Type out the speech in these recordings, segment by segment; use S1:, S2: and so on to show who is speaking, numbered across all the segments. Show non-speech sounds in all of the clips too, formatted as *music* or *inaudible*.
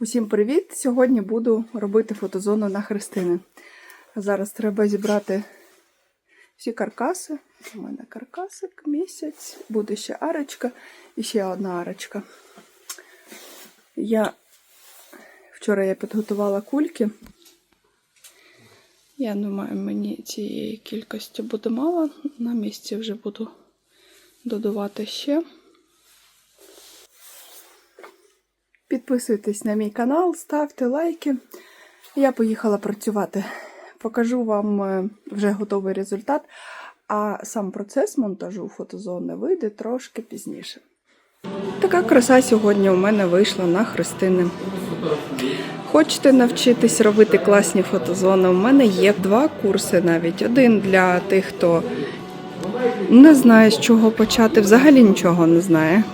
S1: Усім привіт! Сьогодні буду робити фотозону на Христини. Зараз треба зібрати всі каркаси. У мене каркасик, місяць, буде ще арочка і ще одна арочка. Я вчора я підготувала кульки. Я думаю, мені цієї кількості буде мало. На місці вже буду додавати ще. Підписуйтесь на мій канал, ставте лайки. Я поїхала працювати. Покажу вам е, вже готовий результат, а сам процес монтажу фотозони вийде трошки пізніше. Така краса сьогодні у мене вийшла на Христини. Хочете навчитись робити класні фотозони? У мене є два курси навіть. Один для тих, хто не знає, з чого почати, взагалі нічого не знає.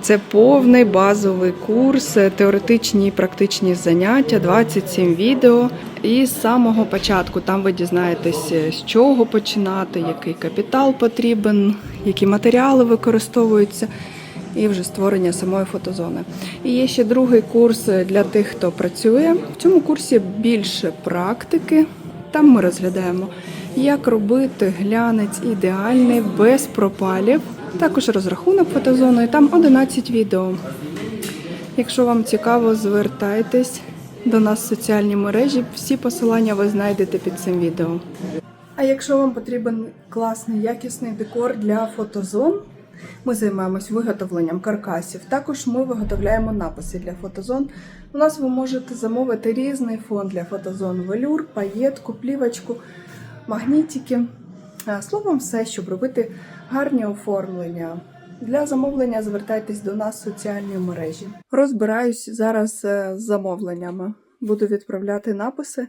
S1: Це повний базовий курс, теоретичні і практичні заняття, 27 відео. І з самого початку там ви дізнаєтесь, з чого починати, який капітал потрібен, які матеріали використовуються, і вже створення самої фотозони. І є ще другий курс для тих, хто працює. В цьому курсі більше практики. Там ми розглядаємо, як робити глянець ідеальний без пропалів. Також розрахунок фотозони, там 11 відео. Якщо вам цікаво, звертайтесь до нас в соціальні мережі. Всі посилання ви знайдете під цим відео. А якщо вам потрібен класний якісний декор для фотозон, ми займаємось виготовленням каркасів. Також ми виготовляємо написи для фотозон. У нас ви можете замовити різний фон для фотозон: велюр, паєтку, плівочку, магнітики. Словом, все, щоб робити гарні оформлення. Для замовлення звертайтесь до нас в соціальні мережі. Розбираюсь зараз е, з замовленнями. Буду відправляти написи.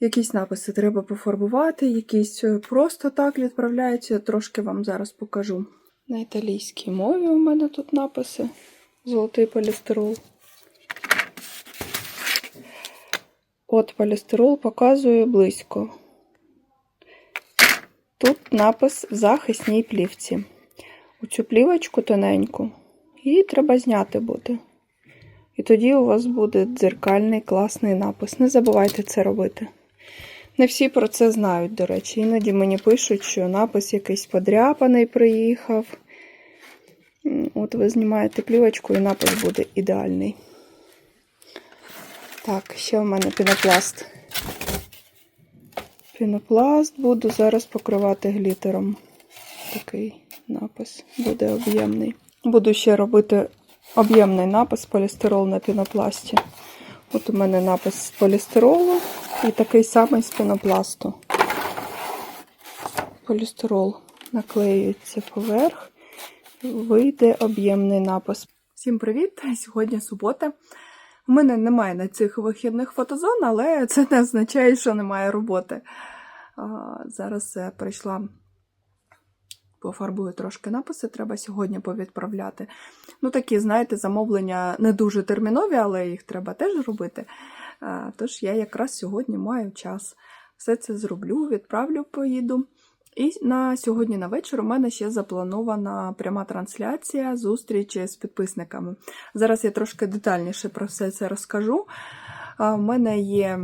S1: Якісь написи треба пофарбувати, якісь е, просто так відправляються. Трошки вам зараз покажу. На італійській мові у мене тут написи. Золотий полістирол. От полістирол показує близько. Тут напис в захисній плівці. У цю плівочку тоненьку її треба зняти буде. І тоді у вас буде дзеркальний класний напис. Не забувайте це робити. Не всі про це знають, до речі. Іноді мені пишуть, що напис якийсь подряпаний приїхав. От ви знімаєте плівочку і напис буде ідеальний. Так, ще в мене пінопласт. Пінопласт буду зараз покривати глітером. Такий напис буде об'ємний. Буду ще робити об'ємний напис полістирол на пінопласті. От у мене напис з полістиролу і такий самий з пінопласту. Полістирол наклеюється поверх, вийде об'ємний напис. Всім привіт! Сьогодні субота. У мене немає на цих вихідних фотозон, але це не означає, що немає роботи. Зараз я прийшла, пофарбую трошки написи, треба сьогодні повідправляти. Ну, такі, знаєте, замовлення не дуже термінові, але їх треба теж робити. Тож я якраз сьогодні маю час. Все це зроблю, відправлю, поїду. І на сьогодні на вечір у мене ще запланована пряма трансляція зустрічі з підписниками. Зараз я трошки детальніше про все це розкажу. У мене є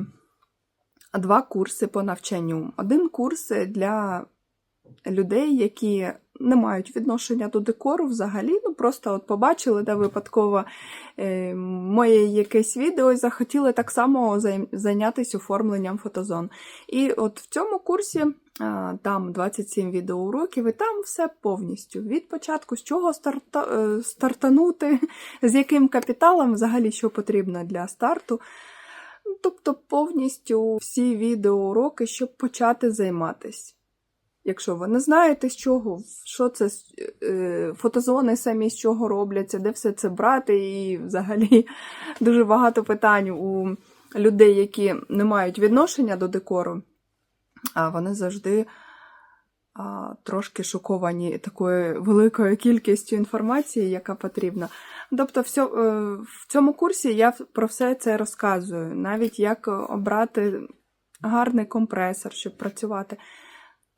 S1: два курси по навчанню. Один курс для людей, які не мають відношення до декору взагалі. Ну, просто от побачили да, випадково е, моє якесь відео і захотіли так само зайнятися оформленням фотозон. І от в цьому курсі. Там 27 відеоуроків, і там все повністю. Від початку, з чого старта, е, стартанути, *laughs* з яким капіталом, взагалі, що потрібно для старту. Тобто повністю всі відеоуроки, щоб почати займатися. Якщо ви не знаєте, з чого, що це е, фотозони самі з чого робляться, де все це брати, і взагалі *laughs* дуже багато питань у людей, які не мають відношення до декору, а вони завжди а, трошки шоковані такою великою кількістю інформації, яка потрібна. Тобто, все, в цьому курсі я про все це розказую, навіть як обрати гарний компресор, щоб працювати.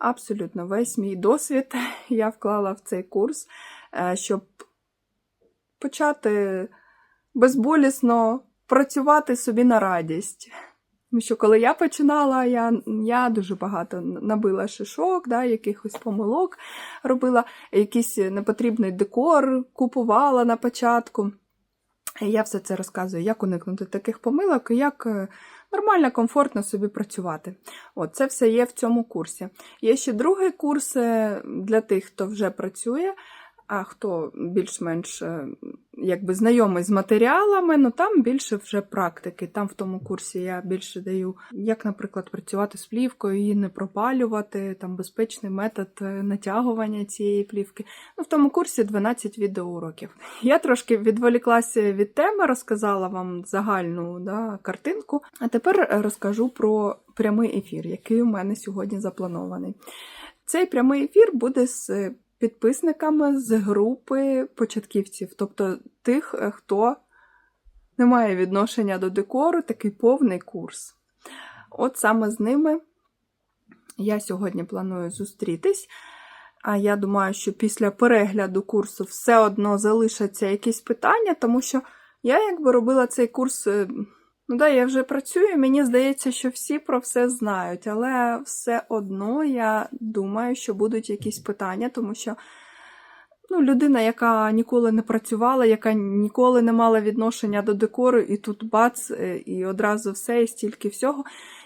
S1: Абсолютно весь мій досвід *laughs* я вклала в цей курс, щоб почати безболісно працювати собі на радість. Тому що коли я починала, я, я дуже багато набила шишок, да, якихось помилок робила, якийсь непотрібний декор купувала на початку. Я все це розказую, як уникнути таких помилок як е, нормально, комфортно собі працювати. От, це все є в цьому курсі. Є ще другий курс для тих, хто вже працює, а хто більш-менш е, якби знайомий з матеріалами, ну там більше вже практики. Там в тому курсі я більше даю, як, наприклад, працювати з плівкою, її не пропалювати, там безпечний метод е, натягування цієї плівки. Ну, в тому курсі 12 відеоуроків. *laughs* Я трошки відволіклася від теми, розказала вам загальну да, картинку. А тепер розкажу про прямий ефір, який у мене сьогодні запланований. Цей прямий ефір буде з підписниками з групи початківців, тобто тих, е, хто не має відношення до декору, такий повний курс. От саме з ними я сьогодні планую зустрітись. А я думаю, що після перегляду курсу все одно залишаться якісь питання, тому що я якби робила цей курс. Ну да, я вже працюю, мені здається, що всі про все знають, але все одно я думаю, що будуть якісь питання, тому що ну, людина, яка ніколи не працювала, яка ніколи не мала відношення до декору, і тут бац, е, і одразу все, і стільки всього.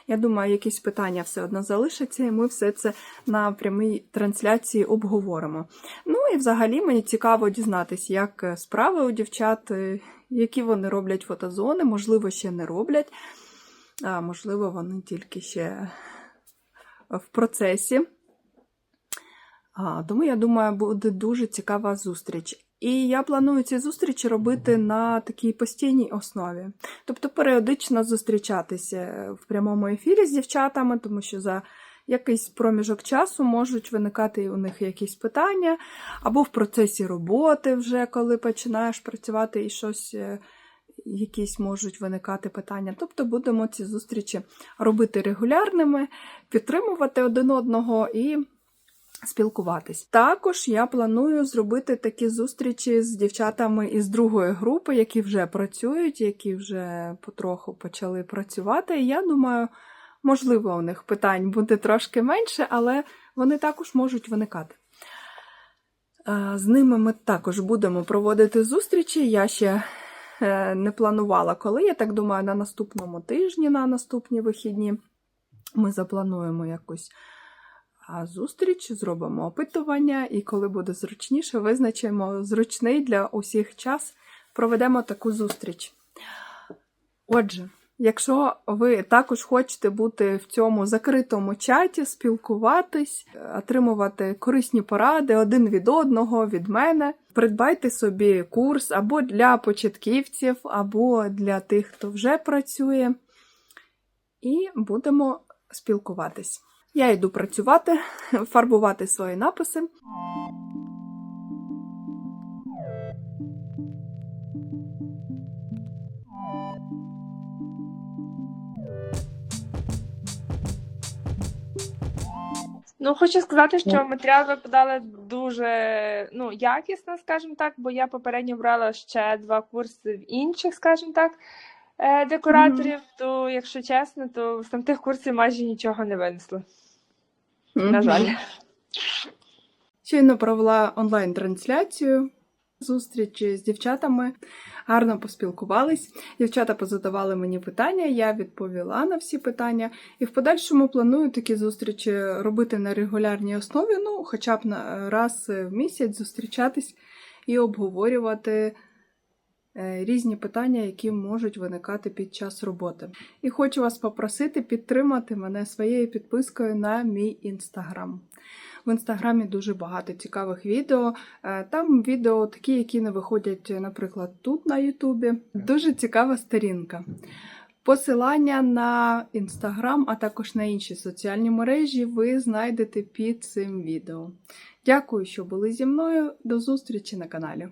S1: Я думаю, якісь питання все одно залишаться, і ми все це на прямій трансляції обговоримо. Ну і взагалі мені цікаво дізнатися, як е, справи у дівчат, е, які вони роблять фотозони, можливо, ще не роблять, а можливо, вони тільки ще в процесі. Тому, я думаю, буде дуже цікава зустріч. І я планую ці зустрічі робити на такій постійній основі. Тобто періодично зустрічатися в прямому ефірі з дівчатами, тому що за якийсь проміжок часу можуть виникати у них якісь питання, або в процесі роботи, вже коли починаєш працювати і щось. е, Якісь можуть виникати питання. Тобто будемо ці зустрічі робити регулярними, підтримувати один одного і спілкуватись. Також я планую зробити такі зустрічі з дівчатами із другої групи, які вже працюють, які вже потроху почали працювати. І я думаю, можливо, у них питань буде трошки менше, але вони також можуть виникати. Е, З ними ми також будемо проводити зустрічі. Я ще е, не планувала, коли. Я так думаю, на наступному тижні, на наступні вихідні, ми заплануємо якусь а, зустріч, зробимо опитування, і коли буде зручніше, визначимо зручний для усіх час, проведемо таку зустріч. Отже, якщо ви також хочете бути в цьому закритому чаті, спілкуватись, отримувати корисні поради один від одного, від мене, придбайте собі курс або для початківців, або для тих, хто вже працює, і будемо спілкуватись. Я йду працювати, *laughs* фарбувати свої написи.
S2: Ну, хочу сказати, що матеріал ви подали дуже ну, якісно, скажімо так, бо я попередньо брала ще два курси в інших, скажімо так, е, декораторів. То, якщо чесно, то з там тих курсів майже нічого не винесло. На жаль.
S1: Щойно провела онлайн-трансляцію зустрічі з дівчатами. Гарно поспілкувались. Дівчата позадавали мені питання, я відповіла на всі питання. І в подальшому планую такі зустрічі робити на регулярній основі, ну, хоча б на раз в місяць зустрічатись і обговорювати різні питання, які можуть виникати під час роботи. І хочу вас попросити підтримати мене своєю підпискою на мій інстаграм. В інстаграмі дуже багато цікавих відео. Е, Там відео такі, які не виходять, наприклад, тут на Ютубі. Дуже цікава сторінка. Посилання на інстаграм, а також на інші соціальні мережі ви знайдете під цим відео. Дякую, що були зі мною. До зустрічі на каналі.